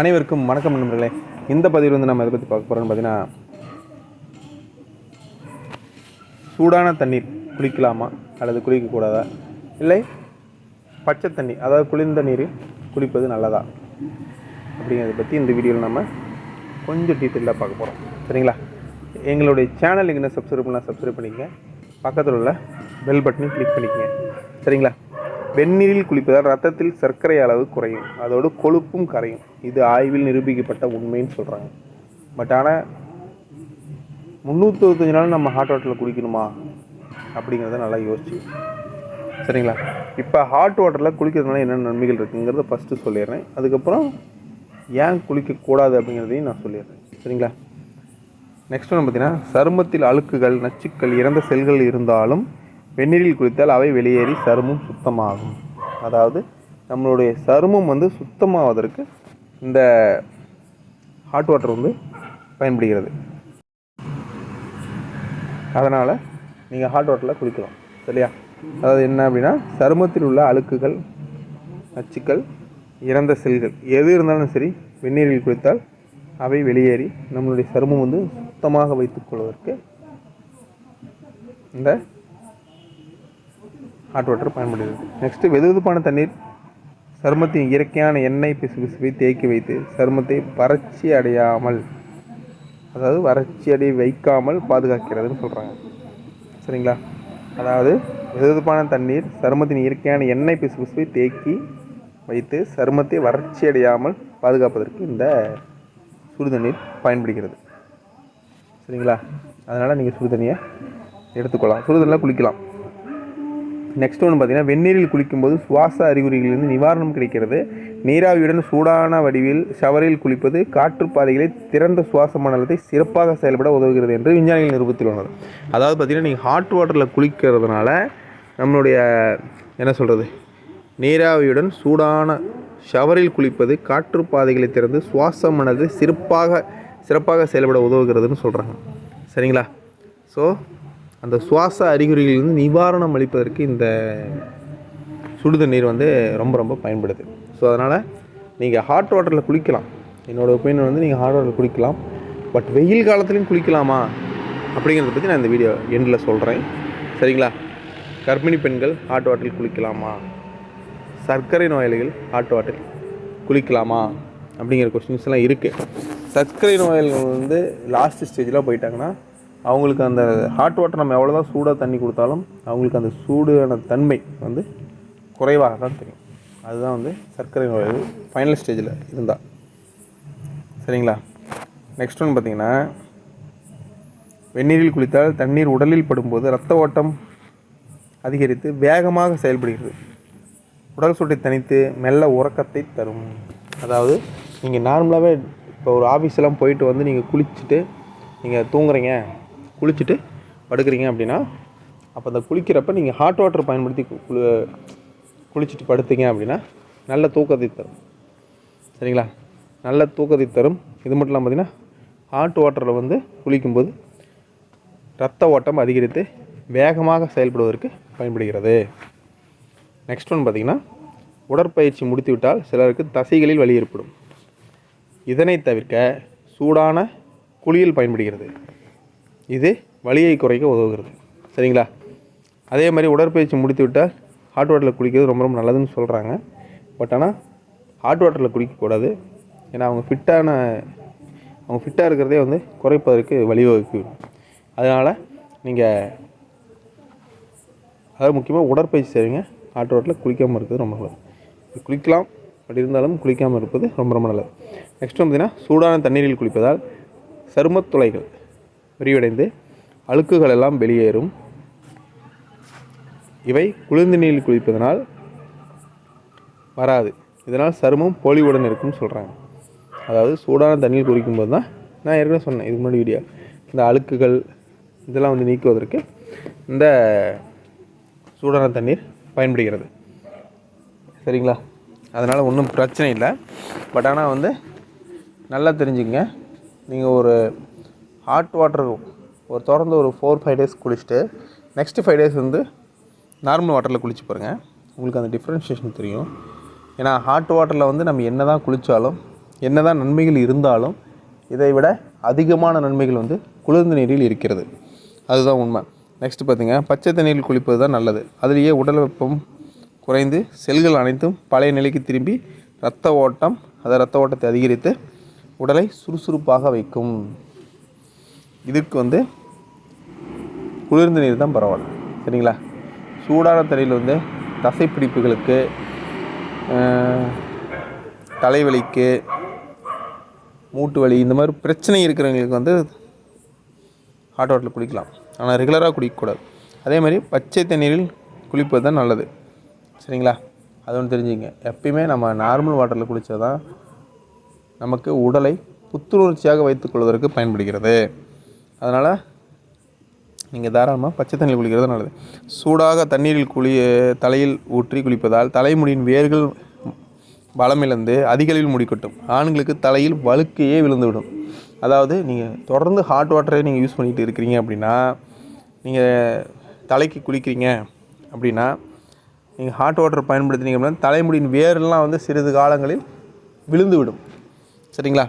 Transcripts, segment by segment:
அனைவருக்கும் வணக்கம் நண்பர்களே. இந்த பதிவில் வந்து நம்ம எதை பற்றி பார்க்க போகிறோம்னு பார்த்தீங்கன்னா சூடான தண்ணீர் குளிக்கலாமா அல்லது குளிக்கக்கூடாதா இல்லை பச்சை தண்ணி அதாவது குளிர்ந்த நீர் குளிப்பது நல்லதா? அப்படிங்கிறத பற்றி இந்த வீடியோவில் நம்ம கொஞ்சம் டீட்டெயிலாக பார்க்க போகிறோம் சரிங்களா? எங்களுடைய சேனல் என்ன சப்ஸ்கிரைப் பண்ணலாம் சப்ஸ்கிரைப் பண்ணிக்கங்க. பக்கத்தில் உள்ள பெல் பட்டனையும் கிளிக் பண்ணிக்கங்க. சரிங்களா? வெந்நீரில் குளிப்பதால் ரத்தத்தில் சர்க்கரை அளவு குறையும். அதோடு கொழுப்பும் கரையும். இது ஆய்வில் நிரூபிக்கப்பட்ட உண்மைன்னு சொல்கிறாங்க பட் ஆனால் முந்நூற்றி நாள் நம்ம ஹாட் வாட்டரில் குளிக்கணுமா? அப்படிங்கிறத நல்லா யோசிச்சு. சரிங்களா? இப்போ ஹாட் வாட்டரில் குளிக்கிறதுனால என்னென்ன நன்மைகள் இருக்குங்கிறத ஃபஸ்ட்டு சொல்லிடுறேன். அதுக்கப்புறம் ஏன் குளிக்கக்கூடாது அப்படிங்கிறதையும் நான் சொல்லிடுறேன். சரிங்களா? நெக்ஸ்ட் ஒன்று பார்த்தீங்கன்னா சருமத்தில் அழுக்குகள் நச்சுக்கள் இறந்த செல்கள் இருந்தாலும் வெந்நீரில் குளித்தால் அவை வெளியேறி சருமம் சுத்தமாகும். அதாவது நம்மளுடைய சருமம் வந்து சுத்தமாவதற்கு இந்த ஹாட் வாட்டர் வந்து பயன்படுகிறது. அதனால் நீங்கள் ஹாட் வாட்டரில் குளிக்கலாம். சரியா? அதாவது என்ன அப்படின்னா சருமத்தில் உள்ள அழுக்குகள் நச்சுக்கள் இறந்த செல்கள் எது இருந்தாலும் சரி வெந்நீரில் குளித்தால் அவை வெளியேறி நம்மளுடைய சருமம் வந்து சுத்தமாக வைத்துக்கொள்வதற்கு இந்த ஹாட் வாட்டர் பயன்படுகிறது. நெக்ஸ்ட்டு வெதுவெதுப்பான தண்ணீர். சருமத்தின் இயற்கையான எண்ணெய் பிசுபிசுவை தேக்கி வைத்து சருமத்தை வறட்சி அடையாமல் அதாவது வறட்சி அடைய வைக்காமல் பாதுகாக்கிறதுன்னு சொல்கிறாங்க சரிங்களா? அதாவது வெதுவெதுப்பான தண்ணீர் சருமத்தின் இயற்கையான எண்ணெய் பிசுபிசுவை தேக்கி வைத்து சருமத்தை வறட்சி அடையாமல் பாதுகாப்பதற்கு இந்த சுடு தண்ணீர் பயன்படுகிறது. சரிங்களா? அதனால் நீங்கள் சுடுதண்ணியை எடுத்துக்கொள்ளலாம். சுடுதண்ணில் குளிக்கலாம். நெக்ஸ்ட் ஒன்று பார்த்தீங்கன்னா வெந்நீரில் குளிக்கும்போது சுவாச அறிகுறிகளிலிருந்து நிவாரணம் கிடைக்கிறது. நீராவியுடன் சூடான வடிவில் ஷவரில் குளிப்பது காற்றுப்பாதைகளை திறந்த சுவாச மண்டலத்தை சிறப்பாக செயல்பட உதவுகிறது என்று விஞ்ஞானிகள் நிரூபித்துள்ளனர் அதாவது பார்த்தீங்கன்னா நீங்கள் ஹாட் வாட்டரில் குளிக்கிறதுனால நம்மளுடைய என்ன சொல்கிறது நீராவியுடன் சூடான ஷவரில் குளிப்பது காற்றுப்பாதைகளை திறந்து சுவாச மண்டலத்தை சிறப்பாக சிறப்பாக செயல்பட உதவுகிறதுன்னு சொல்கிறாங்க சரிங்களா? ஸோ அந்த சுவாச அறிகுறிகளிலிருந்து நிவாரணம் அளிப்பதற்கு இந்த சுடுதண்ணீர் வந்து ரொம்ப ரொம்ப பயன்படுது. ஸோ அதனால் நீங்கள் ஹாட் வாட்டரில் குளிக்கலாம். என்னோடய ஒப்பீனியன் வந்து நீங்கள் ஹாட் வாட்டரில் குளிக்கலாம். பட் வெயில் காலத்துலையும் குளிக்கலாமா? அப்படிங்கிறத பற்றி நான் இந்த வீடியோ எண்டில் சொல்கிறேன் சரிங்களா? கர்ப்பிணி பெண்கள் ஹாட் வாட்டரில் குளிக்கலாமா? சர்க்கரை நோயாளிகள் ஹாட் வாட்டரில் குளிக்கலாமா? அப்படிங்கிற கொஸ்டின்ஸ் எல்லாம் இருக்குது சர்க்கரை நோயாளிகள் வந்து லாஸ்ட் ஸ்டேஜில் போயிட்டாங்கன்னா அவங்களுக்கு அந்த ஹாட் வாட்டர் நம்ம எவ்வளோ தான் சூடாக தண்ணி கொடுத்தாலும் அவங்களுக்கு அந்த சூடான தன்மை வந்து குறைவாக தான் தெரியும். அதுதான் வந்து சர்க்கரை நோய் ஃபைனல் ஸ்டேஜில் இருந்தால் சரிங்களா? நெக்ஸ்ட் ஒன்று பார்த்திங்கன்னா வெந்நீரில் குளித்தால் தண்ணீர் உடலில் படும்போது ரத்த ஓட்டம் அதிகரித்து வேகமாக செயல்படுகிறது. உடல் சூட்டை தணித்து மெல்ல உறக்கத்தை தரும். அதாவது நீங்கள் நார்மலாகவே இப்போ ஒரு ஆஃபீஸ்லாம் போயிட்டு வந்து நீங்கள் குளிச்சுட்டு நீங்கள் தூங்குறீங்க. குளிச்சுட்டு படுக்கிறீங்க அப்படின்னா அப்போ அந்த குளிக்கிறப்ப நீங்கள் ஹாட் வாட்டர் பயன்படுத்தி குளி குளிச்சுட்டு படுத்தீங்க அப்படின்னா நல்ல தூக்கத்தை தரும். சரிங்களா? நல்ல தூக்கத்தை தரும். இது மட்டும் இல்லாமல் பார்த்தீங்கன்னா ஹாட் வாட்டரில் வந்து குளிக்கும்போது ரத்த ஓட்டம் அதிகரித்து வேகமாக செயல்படுவதற்கு பயன்படுகிறது. நெக்ஸ்ட் ஒன் பார்த்தீங்கன்னா உடற்பயிற்சி முடித்துவிட்டால் சிலருக்கு தசைகளில் வலி ஏற்படும். இதனை தவிர்க்க சூடான குளியல் பயன்படுகிறது. இது வலியை குறைக்க உதவுகிறது. சரிங்களா? அதே மாதிரி உடற்பயிற்சி முடித்து விட்டால் ஹாட் வாட்டரில் குளிக்கிறது ரொம்ப ரொம்ப நல்லதுன்னு சொல்கிறாங்க பட் ஆனால் ஹாட் வாட்டரில் குளிக்கக்கூடாது. ஏன்னா அவங்க ஃபிட்டான அவங்க ஃபிட்டாக இருக்கிறதே வந்து குறைப்பதற்கு வழிவகுக்கும். அதனால் நீங்கள் அதாவது முக்கியமாக உடற்பயிற்சி செய்வீங்க. ஹாட் வாட்டரில் குளிக்காமல் இருக்கிறது ரொம்ப நல்லது. குளிக்கலாம். பட் இருந்தாலும் குளிக்காமல் இருப்பது ரொம்ப ரொம்ப நல்லது. நெக்ஸ்ட் பார்த்தீங்கன்னா சூடான தண்ணீரில் குளிப்பதால் சருமத் துளைகள் விரிவடைந்து அழுக்குகள் எல்லாம் வெளியேறும். இவை குளிர்ந்த நீரில் குளிப்பதனால் வராது. இதனால் சருமம் பொலிவுடன் இருக்கும்னு சொல்கிறாங்க அதாவது சூடான தண்ணீர் குளிக்கும்போது தான் நான் ஏற்கனவே சொன்னேன் இதுக்கு முன்னாடி வீடியோ இந்த அழுக்குகள் இதெல்லாம் வந்து நீக்குவதற்கு இந்த சூடான தண்ணீர் பயன்படுகிறது. சரிங்களா? அதனால் ஒன்றும் பிரச்சனை இல்லை. பட் ஆனால் வந்து நல்லா தெரிஞ்சுங்க நீங்கள் ஒரு ஹாட் வாட்டர் ஒரு தொடர்ந்து ஒரு ஃபோர் ஃபைவ் டேஸ் குளிச்சுட்டு நெக்ஸ்ட்டு ஃபைவ் டேஸ் வந்து நார்மல் வாட்டரில் குளிச்சு பாருங்கள் உங்களுக்கு அந்த டிஃப்ரென்ஷியேஷன் தெரியும். ஏன்னா ஹாட் வாட்டரில் வந்து நம்ம என்ன தான் குளித்தாலும் என்னதான் நன்மைகள் இருந்தாலும் இதை விட அதிகமான நன்மைகள் வந்து குளிர்ந்த நீரில் இருக்கிறது. அதுதான் உண்மை. நெக்ஸ்ட் பார்த்தீங்க பச்சை தண்ணீரில் குளிப்பது தான் நல்லது. அதுலேயே உடல் வெப்பம் குறைந்து செல்கள் அனைத்தும் பழைய நிலைக்கு திரும்பி இரத்த ஓட்டம் அதை இரத்த ஓட்டத்தை அதிகரித்து உடலை சுறுசுறுப்பாக வைக்கும். இதுக்கு வந்து குளிர்ந்த நீர் தான் பரவாயில்ல. சரிங்களா? சூடான தண்ணியில் வந்து தசைப்பிடிப்புகளுக்கு தலைவலிக்கு மூட்டு வலி இந்த மாதிரி பிரச்சனை இருக்கிறவங்களுக்கு வந்து ஹாட் வாட்டரில் குளிக்கலாம் ஆனால் ரெகுலராக குளிக்கக்கூடாது அதே மாதிரி பச்சை தண்ணீரில் குளிப்பது தான் நல்லது. சரிங்களா? அது ஒன்று தெரிஞ்சுங்க. எப்பயுமே நம்ம நார்மல் வாட்டரில் குளித்தா தான் நமக்கு உடலை புத்துணர்ச்சியாக வைத்துக்கொள்வதற்கு பயன்படுகிறது. அதனால் நீங்கள் தாராளமாக பச்சை தண்ணியில் குளிக்கிறது நல்லது. சூடாக தண்ணீரில் குளி தலையில் ஊற்றி குளிப்பதால் தலைமுடியின் வேர்கள் பலமிழந்து அதிகளவில் முடிக்கட்டும் ஆண்களுக்கு தலையில் வழுக்கையே விழுந்துவிடும். அதாவது நீங்கள் தொடர்ந்து ஹாட் வாட்டரை நீங்கள் யூஸ் பண்ணிகிட்டு இருக்கிறீங்க அப்படின்னா நீங்கள் தலைக்கு குளிக்கிறீங்க அப்படின்னா நீங்கள் ஹாட் வாட்டர் பயன்படுத்தினீங்க அப்படின்னா தலைமுடியின் வேர்லாம் வந்து சிறிது காலங்களில் விழுந்து விடும் சரிங்களா?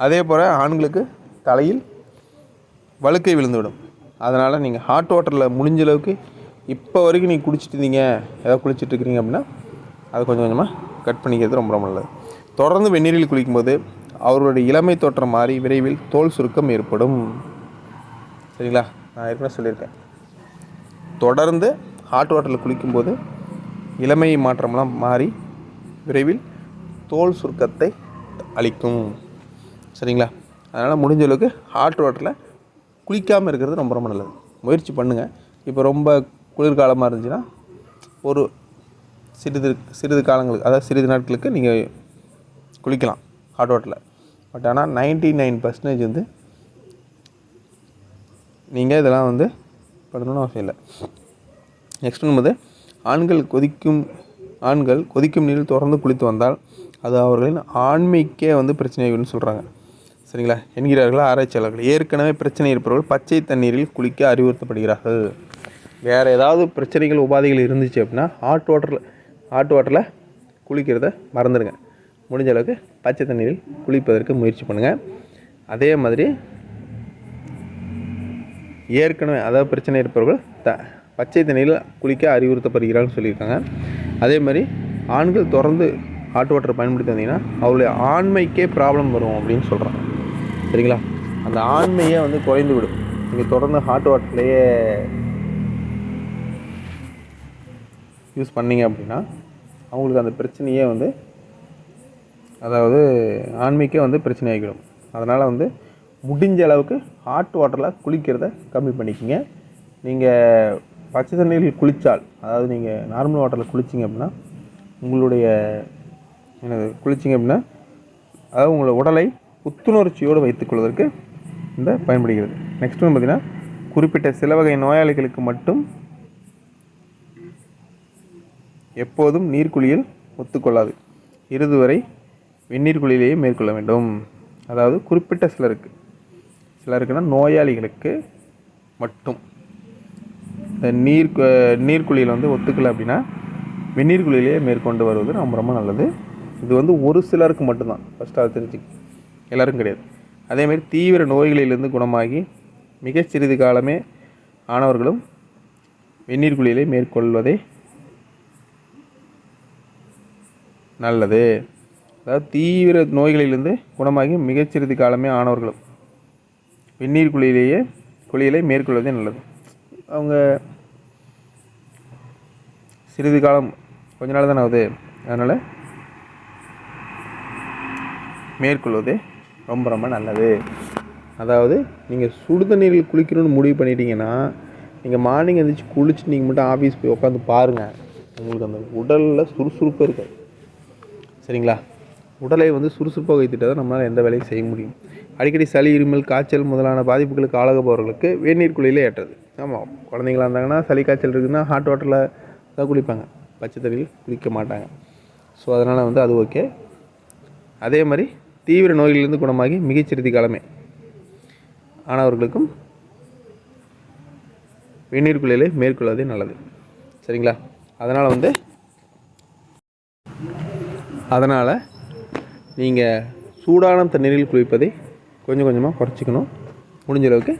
அதே போல் ஆண்களுக்கு தலையில் வழுக்கை விழுந்துவிடும். அதனால் நீங்கள் ஹாட் வாட்டரில் முடிஞ்ச அளவுக்கு இப்போ வரைக்கும் நீங்கள் குடிச்சிட்டு இருந்தீங்க ஏதாவது குளிச்சிட்ருக்கிறீங்க அப்படின்னா அதை கொஞ்சம் கொஞ்சமாக கட் பண்ணிக்கிறது ரொம்ப ரொம்ப நல்லது. தொடர்ந்து வெந்நீரில் குளிக்கும்போது அவர்களுடைய இளமை தோற்றம் மாறி விரைவில் தோல் சுருக்கம் ஏற்படும். சரிங்களா? நான் ஏற்கனவே சொல்லியிருக்கேன். தொடர்ந்து ஹாட் வாட்டரில் குளிக்கும்போது இளமை மாற்றம்லாம் மாறி விரைவில் தோல் சுருக்கத்தை அளிக்கும். சரிங்களா? அதனால் முடிஞ்ச அளவுக்கு ஹாட் வாட்டரில் குளிக்காமல் இருக்கிறது ரொம்ப ரொம்ப நல்லது. முயற்சி பண்ணுங்கள் இப்போ ரொம்ப குளிர்காலமாக இருந்துச்சுன்னா ஒரு சிறிது சிறிது காலங்களுக்கு அதாவது சிறிது நாட்களுக்கு நீங்கள் குளிக்கலாம் ஹாட் வாட்டரில் பட் ஆனால் நைன்டி நைன் பர்சன்டேஜ் வந்து நீங்கள் இதெல்லாம் வந்து பண்ணணும்னு அவசியம் இல்லை. நெக்ஸ்ட் வந்து ஆண்கள் கொதிக்கும் ஆண்கள் கொதிக்கும் நீரில் தொடர்ந்து குளித்து வந்தால் அது அவர்களின் ஆண்மைக்கே வந்து பிரச்சனைகள்னு சொல்கிறாங்க சரிங்களா? என்கிறார்கள்? ஆராய்ச்சியாளர்கள். ஏற்கனவே பிரச்சனை இருப்பவர்கள் பச்சை தண்ணீரில் குளிக்க அறிவுறுத்தப்படுகிறார்கள். வேறு ஏதாவது பிரச்சனைகள் உபாதைகள் இருந்துச்சு அப்படின்னா ஹாட் வாட்டரில் ஹாட் வாட்டரில் குளிக்கிறத மறந்துடுங்க. முடிஞ்ச அளவுக்கு பச்சை தண்ணீரில் குளிப்பதற்கு முயற்சி பண்ணுங்கள் அதே மாதிரி ஏற்கனவே அதாவது பிரச்சனை இருப்பவர்கள் த பச்சை தண்ணீரில் குளிக்க அறிவுறுத்தப்படுகிறார்கள் சொல்லியிருக்காங்க. அதே மாதிரி ஆண்கள் தொடர்ந்து ஹாட் வாட்டர் பயன்படுத்தி வந்தீங்கன்னா அவருடைய ஆண்மைக்கே ப்ராப்ளம் வரும் அப்படின்னு சொல்கிறாங்க சரிங்களா? அந்த ஆண்மையே வந்து குறைந்து விடும் நீங்கள் தொடர்ந்து ஹாட் வாட்டர்லேயே யூஸ் பண்ணீங்க அப்படின்னா அவங்களுக்கு அந்த பிரச்சனையே வந்து அதாவது ஆண்மைக்கே வந்து பிரச்சனை ஆகிடும் அதனால் வந்து முடிஞ்ச அளவுக்கு ஹாட் வாட்டரில் குளிக்கிறத கம்மி பண்ணிக்கோங்க. நீங்கள் பச்சை தண்ணியில் குளித்தால் அதாவது நீங்கள் நார்மல் வாட்டரில் குளிச்சிங்க அப்படின்னா உங்களுடைய என்னது குளிச்சிங்க அப்படின்னா அதாவது உங்களோட உடலை புத்துணர்ச்சியோடு வைத்துக்கொள்வதற்கு இந்த பயன்படுகிறது. நெக்ஸ்ட் வந்து பார்த்திங்கன்னா குறிப்பிட்ட சில வகை நோயாளிகளுக்கு மட்டும் எப்போதும் நீர்க்குழியில் ஒத்துக்கொள்ளாது. இறுதி வரை வெந்நீர் குழியிலேயே மேற்கொள்ள வேண்டும். அதாவது குறிப்பிட்ட சிலருக்கு சிலருக்குன்னா நோயாளிகளுக்கு மட்டும். இந்த நீர் நீர்க்குழியில் வந்து ஒத்துக்கலை அப்படின்னா வெந்நீர்குழியிலேயே மேற்கொண்டு வருவது ரொம்ப ரொம்ப நல்லது. இது வந்து ஒரு சிலருக்கு மட்டும்தான். ஃபஸ்ட்டு அதை தெரிஞ்சு எல்லோரும் கிடையாது. அதேமாதிரி தீவிர நோய்களிலிருந்து குணமாகி மிகச் சிறிது காலமே ஆனவர்களும் வெந்நீர் குளியலை மேற்கொள்வதே நல்லது. அதாவது தீவிர நோய்களிலிருந்து குணமாகி மிகச்சிறிது காலமே ஆனவர்களும் வெந்நீர் குளியிலேயே குளியலை மேற்கொள்வதே நல்லது. அவங்க சிறிது காலம் கொஞ்ச நாள் தானே ஆகுது. அதனால் மேற்கொள்வதே ரொம்ப ரொம்ப நல்லது. அதாவது நீங்கள் சுடு தண்ணீரில் குளிக்கணும்னு முடிவு பண்ணிட்டீங்கன்னா நீங்கள் மார்னிங் எழுந்திரிச்சு குளிச்சு நீங்கள் மட்டும் ஆஃபீஸ் போய் உட்காந்து பாருங்கள் உங்களுக்கு அந்த உடலில் சுறுசுறுப்பு இருக்காது. சரிங்களா? உடலை வந்து சுறுசுறுப்பாக வைத்துட்டால் தான் நம்மளால் எந்த வேலையும் செய்ய முடியும். அடிக்கடி சளி இருமல் காய்ச்சல் முதலான பாதிப்புகளுக்கு ஆளாகப்பவர்களுக்கு வேநீர் குளியிலே ஏற்றது. ஆமாம் குழந்தைங்களா இருந்தாங்கன்னா சளி காய்ச்சல் இருக்குதுன்னா ஹாட் வாட்டரில் தான் குளிப்பாங்க. பச்சை தண்ணியில் குளிக்க மாட்டாங்க. ஸோ அதனால் வந்து அது ஓகே அதே மாதிரி தீவிர நோயிலிருந்து குணமாகி மிகச்சிறிது காலமே. ஆனவர்களுக்கும் வெந்நீர் குளியலை மேற்கொள்வதே நல்லது. சரிங்களா? அதனால் வந்து அதனால் நீங்கள் சூடான தண்ணீரில் குளிப்பதை கொஞ்சம் கொஞ்சமாக குறைச்சிக்கணும். முடிஞ்ச அளவுக்கு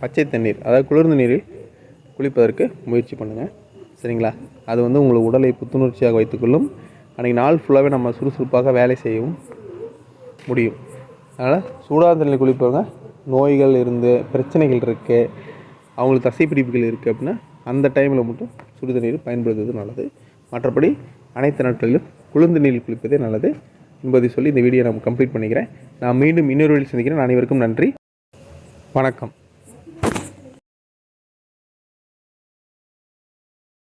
பச்சை தண்ணீர் அதாவது குளிர்ந்த நீரில் குளிப்பதற்கு முயற்சி பண்ணுங்கள் சரிங்களா? அது வந்து உங்கள் உடலை புத்துணர்ச்சியாக வைத்துக்கொள்ளும். அன்றைக்கி நாள் ஃபுல்லாகவே நம்ம சுறுசுறுப்பாக வேலை செய்யவும் முடியும். அதனால் சூடான தண்ணியில் குளிப்பவங்க நோய்கள் இருந்து பிரச்சனைகள் இருக்குது அவங்களுக்கு தசைப்பிடிப்புகள் இருக்குது அப்படின்னா அந்த டைமில் மட்டும் சுடு தண்ணீர் பயன்படுத்துவது நல்லது. மற்றபடி அனைத்து நாட்களிலும் குளிர்ந்த நீரில் குளிப்பதே நல்லது. என்பதை சொல்லி இந்த வீடியோ நான் கம்ப்ளீட் பண்ணிக்கிறேன். நான் மீண்டும் இன்னொரு வீடியோ சந்திக்கிறேன். அனைவருக்கும் நன்றி. வணக்கம்.